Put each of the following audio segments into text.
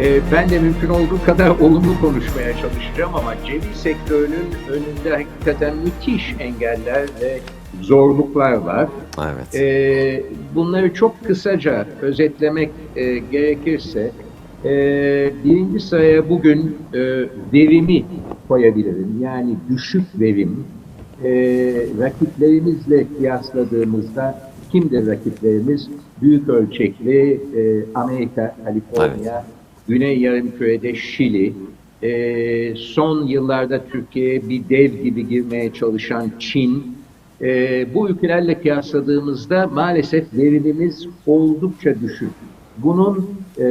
Ee, ben de mümkün olduğu kadar olumlu konuşmaya çalışacağım ama ceviz sektörünün önünde hakikaten müthiş engeller ve zorluklar var. Evet. Ee, bunları çok kısaca özetlemek e, gerekirse e, birinci sıraya bugün e, verimi koyabilirim. Yani düşük verim. E, rakiplerimizle kıyasladığımızda kimdir rakiplerimiz? Büyük ölçekli e, Amerika, Kaliforniya, Güney Yarımküre'de Şili, e, son yıllarda Türkiye'ye bir dev gibi girmeye çalışan Çin, e, bu ülkelerle kıyasladığımızda maalesef verimimiz oldukça düşük. Bunun e,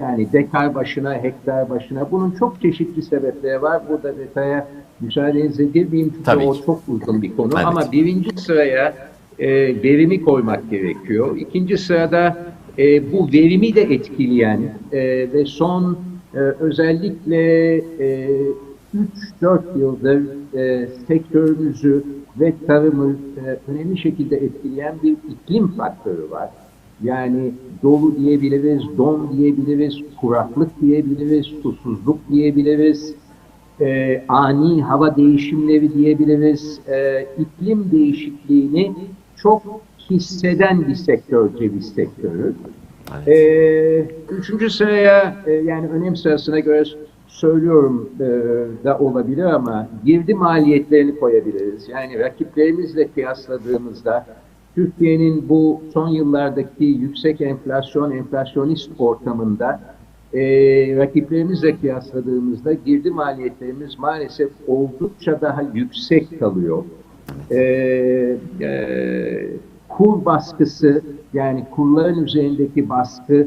yani dekar başına, hektar başına bunun çok çeşitli sebepleri var. Burada detaya müsaadenizle girmeyeyim çünkü Tabii o ki. çok uzun bir konu. Evet. Ama birinci sıraya e, verimi koymak gerekiyor. İkinci sırada e, bu verimi de etkileyen e, ve son e, özellikle e, 3-4 yıldır e, sektörümüzü ve tarımı e, önemli şekilde etkileyen bir iklim faktörü var. Yani dolu diyebiliriz, don diyebiliriz, kuraklık diyebiliriz, susuzluk diyebiliriz, e, ani hava değişimleri diyebiliriz. E, iklim değişikliğini çok hisseden bir sektör ceviz sektörü. Evet. Ee, üçüncü sıraya e, yani önem sırasına göre söylüyorum e, da olabilir ama girdi maliyetlerini koyabiliriz. Yani rakiplerimizle kıyasladığımızda Türkiye'nin bu son yıllardaki yüksek enflasyon, enflasyonist ortamında e, rakiplerimizle kıyasladığımızda girdi maliyetlerimiz maalesef oldukça daha yüksek kalıyor. Ee, e, kur baskısı yani kurların üzerindeki baskı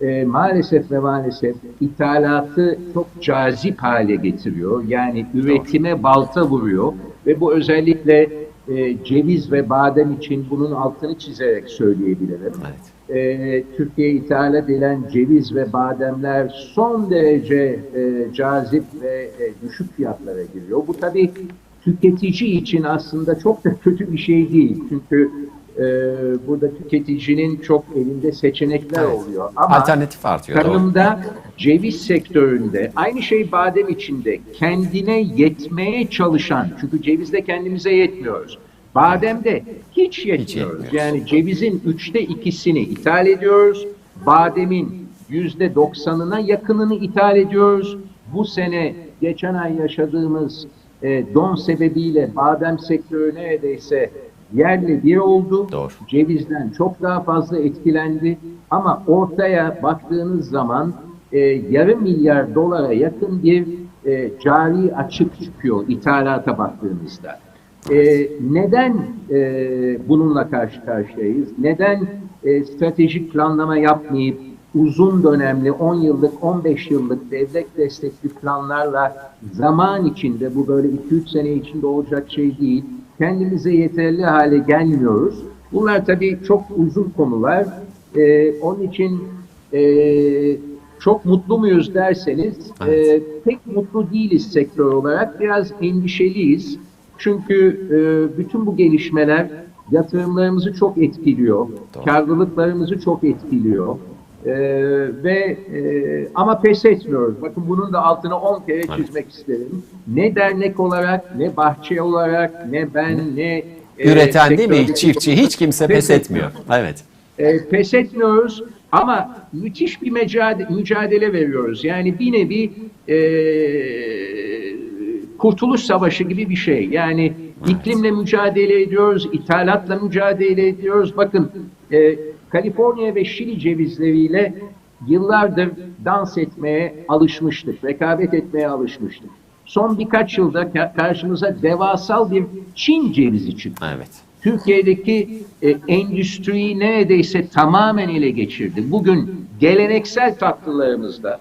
e, maalesef ve maalesef ithalatı çok cazip hale getiriyor. Yani üretime balta vuruyor ve bu özellikle e, ceviz ve badem için bunun altını çizerek söyleyebilirim. Evet. E, Türkiye ithal edilen ceviz ve bademler son derece e, cazip ve e, düşük fiyatlara giriyor. Bu tabii tüketici için aslında çok da kötü bir şey değil. Çünkü e, burada tüketicinin çok elinde seçenekler Evet. oluyor. Ama Alternatif artıyor. doğru. tarımda, ceviz sektöründe, aynı şey badem içinde kendine yetmeye çalışan, çünkü cevizde kendimize yetmiyoruz. Bademde hiç yetmiyoruz. yetmiyoruz. yani cevizin üçte ikisini ithal ediyoruz. Bademin yüzde doksanına yakınını ithal ediyoruz. Bu sene geçen ay yaşadığımız e, don sebebiyle badem sektörü neredeyse yerle bir oldu. Doğru. Cevizden çok daha fazla etkilendi. Ama ortaya baktığınız zaman e, yarım milyar dolara yakın bir e, cari açık çıkıyor ithalata baktığımızda. E, neden e, bununla karşı karşıyayız? Neden e, stratejik planlama yapmayıp uzun dönemli 10 yıllık, 15 yıllık devlet destekli planlarla zaman içinde bu böyle 2-3 sene içinde olacak şey değil. Kendimize yeterli hale gelmiyoruz. Bunlar tabii çok uzun konular. Ee, onun için e, çok mutlu muyuz derseniz Evet. e, pek mutlu değiliz sektör olarak. Biraz endişeliyiz. Çünkü e, bütün bu gelişmeler yatırımlarımızı çok etkiliyor. Doğru. Karlılıklarımızı çok etkiliyor. Ee, ve e, ama pes etmiyoruz. Bakın bunun da altını 10 kere çizmek isterim. Ne dernek olarak, ne bahçe olarak, ne ben, ne e, Üreten değil mi? Çiftçi hiç kimse pes etmiyor. Evet. E, pes etmiyoruz ama müthiş bir mücadele, mücadele veriyoruz. Yani bir nevi e, kurtuluş savaşı gibi bir şey. Yani iklimle mücadele ediyoruz, ithalatla mücadele ediyoruz. Bakın e, Kaliforniya ve Şili cevizleriyle yıllardır dans etmeye alışmıştık, rekabet etmeye alışmıştık. Son birkaç yılda ka- karşımıza devasal bir Çin cevizi çıktı. Evet. Türkiye'deki e, endüstriyi neredeyse tamamen ele geçirdi. Bugün geleneksel tatlılarımızda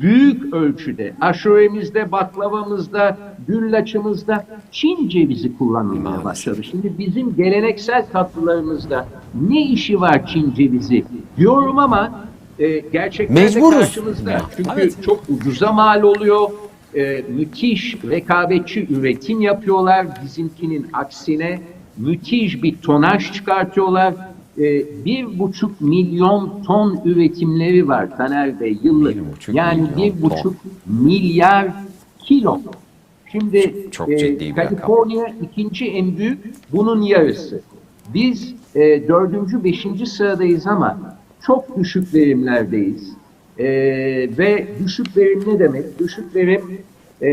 büyük ölçüde aşuremizde, baklavamızda, güllaçımızda Çin cevizi kullanılmaya başladı. Şimdi bizim geleneksel tatlılarımızda ne işi var Çin cevizi diyorum ama e, gerçekten Mecburuz. karşımızda. Çünkü Evet. çok ucuza mal oluyor. E, müthiş rekabetçi üretim yapıyorlar bizimkinin aksine. Müthiş bir tonaj çıkartıyorlar. E, bir buçuk milyon ton üretimleri var Taner Bey yıllık. Bir buçuk yani bir buçuk milyar kilo. Şimdi Çok e, ciddi rakam. Kaliforniya ikinci en büyük, bunun yarısı. Biz e, dördüncü, beşinci sıradayız ama çok düşük verimlerdeyiz. E, ve düşük verim ne demek? Düşük verim e,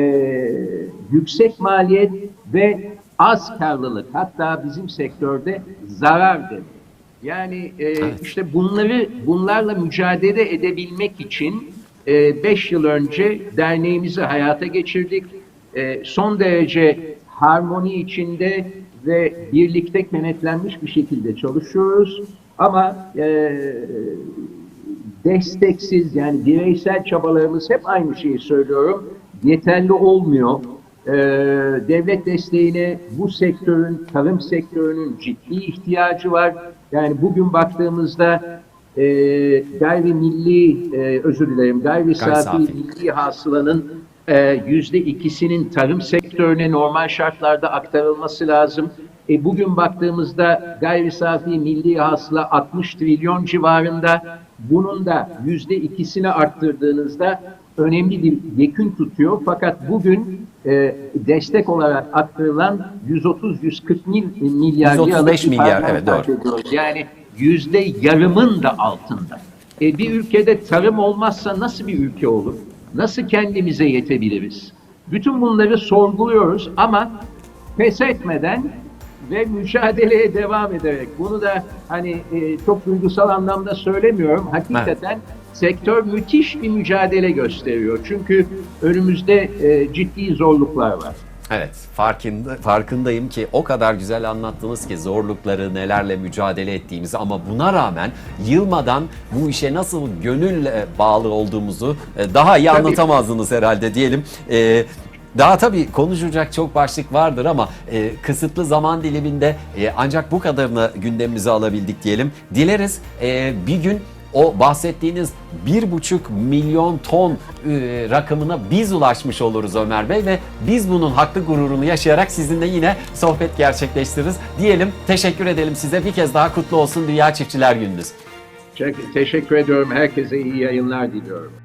yüksek maliyet ve az karlılık. Hatta bizim sektörde zarar demek. Yani e, işte bunları bunlarla mücadele edebilmek için 5 yıl önce derneğimizi hayata geçirdik. E, son derece harmoni içinde ve birlikte kenetlenmiş bir şekilde çalışıyoruz. Ama e, desteksiz yani bireysel çabalarımız hep aynı şeyi söylüyorum. Yeterli olmuyor. Ee, devlet desteğine bu sektörün, tarım sektörünün ciddi ihtiyacı var. Yani bugün baktığımızda e, gayrimilli, e, özür dilerim, gayri Gayri safi safi. milli hasılanın e, yüzde ikisinin tarım sektörüne normal şartlarda aktarılması lazım. E, bugün baktığımızda gayri safi milli hasıla 60 trilyon civarında. Bunun da yüzde ikisini arttırdığınızda önemli bir yekün tutuyor. Fakat bugün e, destek olarak aktarılan 130-140 mil, milyar 135 liralık bir milyar, evet, doğru. bahsediyoruz. Yani yüzde yarımın da altında. E, bir ülkede tarım olmazsa nasıl bir ülke olur? Nasıl kendimize yetebiliriz? Bütün bunları sorguluyoruz ama pes etmeden ve mücadeleye devam ederek bunu da hani e, çok duygusal anlamda söylemiyorum. Hakikaten sektör müthiş bir mücadele gösteriyor. Çünkü önümüzde e, ciddi zorluklar var. Evet, farkında, farkındayım ki o kadar güzel anlattınız ki zorlukları nelerle mücadele ettiğimizi ama buna rağmen yılmadan bu işe nasıl gönülle bağlı olduğumuzu e, daha iyi anlatamazdınız herhalde diyelim. E, daha tabii konuşacak çok başlık vardır ama e, kısıtlı zaman diliminde e, ancak bu kadarını gündemimize alabildik diyelim. Dileriz e, bir gün o bahsettiğiniz bir buçuk milyon ton e, rakamına biz ulaşmış oluruz Ömer Bey ve biz bunun haklı gururunu yaşayarak sizinle yine sohbet gerçekleştiririz. Diyelim teşekkür edelim size bir kez daha kutlu olsun Dünya Çiftçiler Gününüz. Teşekkür ediyorum. Herkese iyi yayınlar diliyorum.